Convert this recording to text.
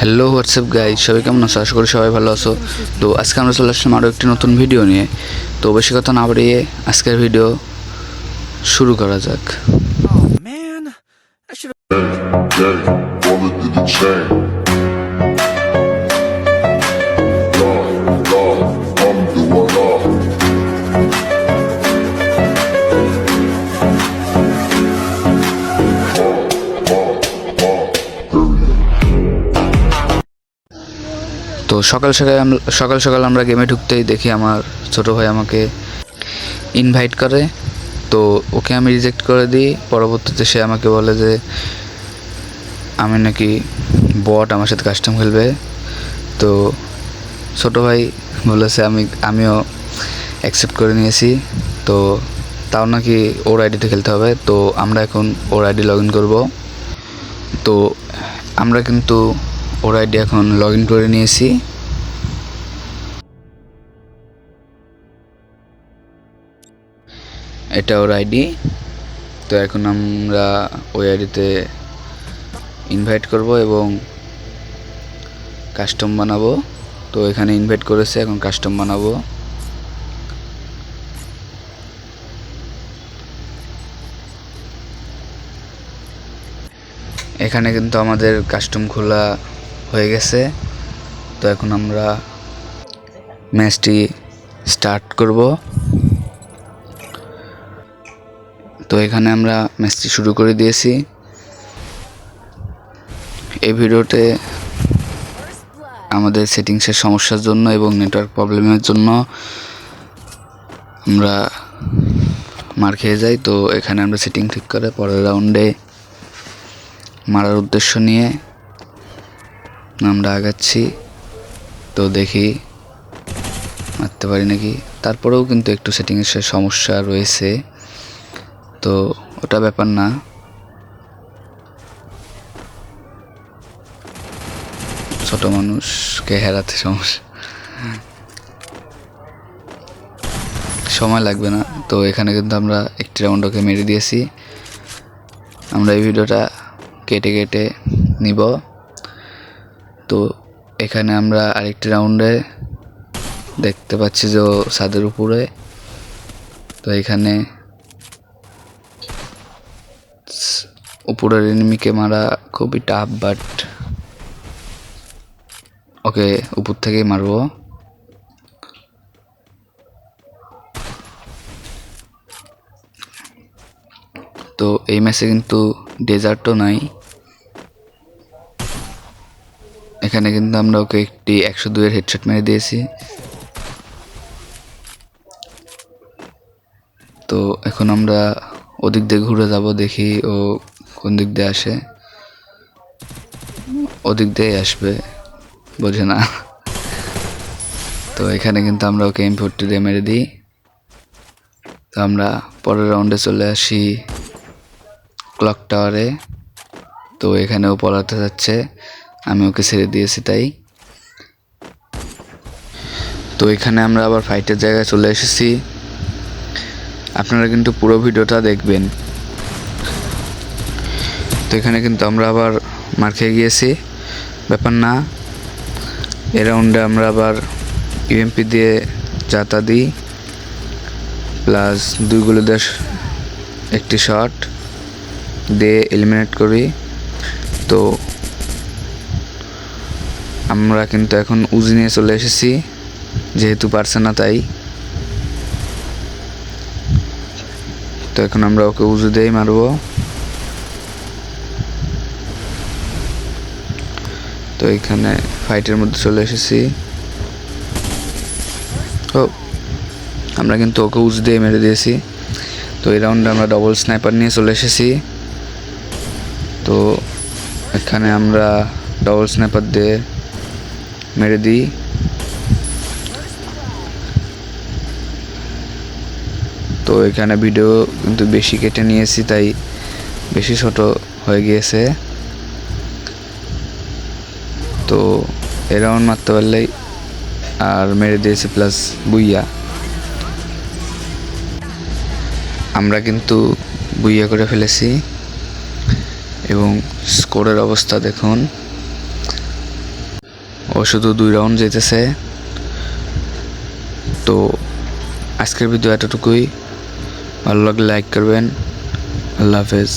Hello WhatsApp গাই সবাই কেমন আছো? আশা করি সবাই ভালো আছো। তো আজকে আমরা চলে আসলাম আরও একটি নতুন ভিডিও নিয়ে। তো বেশি কথা না বাড়িয়ে আজকের ভিডিও শুরু করা যাক। Man, I should Gang, তো সকাল সকাল সকাল সকাল আমরা গেমে ঢুকতেই দেখি আমার ছোট ভাই আমাকে ইনভাইট করে। তো ওকে আমি রিজেক্ট করে দিই। পরবর্তীতে সে আমাকে বলে যে, আমি নাকি বট আমার সাথে কাস্টম খেলবে। তো ছোট ভাই বলেছে, আমি, আমিও অ্যাকসেপ্ট করে নিয়েছি। তো তাও নাকি ওর আইডিতে খেলতে হবে। তো আমরা এখন ওর আইডি লগ ইন করব। তো আমরা কিন্তু ওর আইডি এখন লগ ইন করে নিয়েছি। এটা ওর আইডি। তো এখন আমরা ওই আইডিতে ইনভাইট করব এবং কাস্টম বানাবো। তো এখানে ইনভাইট করেছে, এখন কাস্টম বানাবো। এখানে কিন্তু আমাদের কাস্টম খোলা হয়ে গেছে। তো এখন আমরা ম্যাচটি স্টার্ট করব। তো এখানে আমরা ম্যাচটি শুরু করে দিয়েছি। এই ভিডিওতে আমাদের সেটিংসের সমস্যার জন্য এবং নেটওয়ার্ক প্রবলেমের জন্য আমরা মার খেয়ে যাই। তো এখানে আমরা সেটিং ঠিক করে পরের রাউন্ডে মারার উদ্দেশ্য নিয়ে আমরা আগাচ্ছি। তো দেখি, মারতে পারি নাকি? তারপরেও কিন্তু একটু সেটিংসের সমস্যা রয়েছে। তো ওটা ব্যাপার না। ছোট মানুষকে হেরাতে সমস্যা। সময় লাগবে না। তো এখানে কিন্তু আমরা একটি রাউন্ড ওকে মেরে দিয়েছি। আমরা এই ভিডিওটা কেটে কেটে নিব। তো এখানে আমরা আরেকটি রাউন্ডে দেখতে পাচ্ছি যে ছাদের উপরে। তো এখানে উপরের এনিমিকে মারা খুবই টাফ বাট ওকে উপর থেকেই মারবো। তো এই ম্যাচে কিন্তু ডেজার্টও নাই। এখানে কিন্তু আমরা ওকে একটি একশো দুইয়ের হেডশট মেরে দিয়েছি। তো এখন আমরা ওদিক দিয়ে ঘুরে যাব, দেখি ও কোন দিক দিয়ে আসে। ওদিক দিয়েই আসবে, বোঝে না। তো এখানে কিন্তু আমরা ওকে এম ফোরটি দিয়ে মেরে দিই। তো আমরা পরের রাউন্ডে চলে আসি ক্লক টাওয়ারে তো এখানেও পড়াতে যাচ্ছে। আমি ওকে ছেড়ে দিয়েছি তাই। তো এখানে আমরা আবার ফাইটের জায়গায় চলে এসেছি। আপনারা কিন্তু পুরো ভিডিওটা দেখবেন। তো এখানে কিন্তু আমরা আবার মার খেয়ে গিয়েছি। ব্যাপার না। এ রাউন্ডে আমরা আবার ইউএমপি দিয়ে যাতা দিই। প্লাস দুই গুলো দেশ একটি শট দিয়ে এলিমিনেট করি। তো আমরা কিন্তু এখন উজি নিয়ে চলে এসেছি। যেহেতু পারছে না তাই। তো এখন আমরা ওকে উজু দিয়েই মারবো। তো এখানে ফাইটের মধ্যে চলে এসেছি। ও, আমরা কিন্তু ওকে উজ দিয়ে মেরে দিয়েছি। তো এই রাউন্ডে আমরা ডবল স্নাইপার নিয়ে চলে এসেছি। তো এখানে আমরা ডবল স্নাইপার দিয়ে মেরে দিই। তো এখানে ভিডিও কিন্তু বেশি কেটে নিয়েছি, তাই বেশি ছোট হয়ে গিয়েছে। তো এ রাউন্ড মারতে পারলেই আর মেরে দিয়েছে প্লাস বুইয়া। আমরা কিন্তু বুইয়া করে ফেলেছি। এবং স্কোরের অবস্থা দেখুন। ও শুধু দুই রাউন্ড যেতেছে তো আজকের ভিডিও এতটুকুই। ভালো লাগলে লাইক করবেন। আল্লাহ হাফেজ।